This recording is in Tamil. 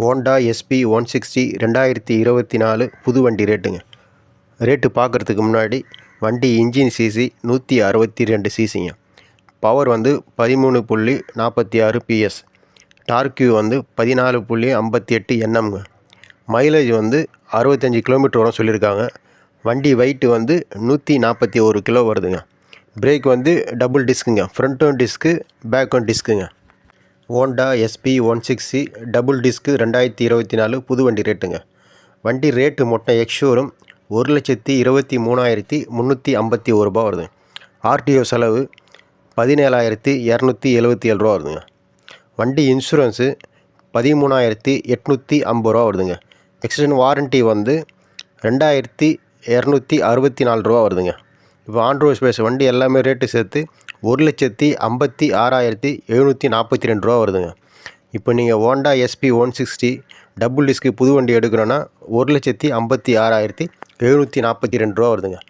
ஹோண்டா எஸ்பி ஒன் சிக்ஸ்டி ரெண்டாயிரத்தி இருபத்தி நாலு புது வண்டி ரேட்டுங்க. ரேட்டு பார்க்குறதுக்கு முன்னாடி வண்டி இன்ஜின் சிசி நூற்றி அறுபத்தி ரெண்டு சிசிங்க பவர் வந்து பதிமூணு புள்ளி நாற்பத்தி ஆறு பிஎஸ் டார்க்யூ வந்து பதினாலு புள்ளி ஐம்பத்தி எட்டு என்எம்ங்க மைலேஜ் வந்து அறுபத்தஞ்சி கிலோமீட்டர் வரும் சொல்லியிருக்காங்க. வண்டி வெயிட்டு வந்து நூற்றி நாற்பத்தி ஒரு கிலோ வருதுங்க. பிரேக் வந்து டபுள் டிஸ்க்குங்க ஃப்ரண்ட்டும் டிஸ்க்கு பேக்கும் டிஸ்க்குங்க Honda SP one sixty double disc ரெண்டாயிரத்தி இருபத்தி நாலு புது வண்டி ரேட்டுங்க. வண்டி ரேட்டு மொட்டை எக்ஷோரும் ஒரு லட்சத்தி இருபத்தி மூணாயிரத்தி முந்நூற்றி ஐம்பத்தி ஒரு ரூபா வருதுங்க. ஆர்டிஓ செலவு பதினேழாயிரத்தி இரநூத்தி எழுபத்தி ஏழு ரூபா வருதுங்க. வண்டி இன்சூரன்ஸு பதிமூணாயிரத்தி எட்நூற்றி ஐம்பது ரூபா வருதுங்க. எக்ஸ்டெண்ட் வாரண்ட்டி வந்து ரெண்டாயிரத்தி இரநூத்தி அறுபத்தி நாலு ரூபா வருதுங்க. இப்போ ஆண்ட்ரோஸ் ஸ்பேஸ் வண்டி எல்லாமே ரேட்டு சேர்த்து ஒரு லட்சத்தி ஐம்பத்தி ஆறாயிரத்தி எழுநூற்றி நாற்பத்தி ரெண்டு ரூபா வருதுங்க. இப்போ நீங்கள் Honda SP one sixty double disc புது வண்டி எடுக்கிறோன்னா ஒரு லட்சத்தி ஐம்பத்தி ஆறாயிரத்தி எழுநூற்றி நாற்பத்தி ரெண்டு ரூபா வருதுங்க.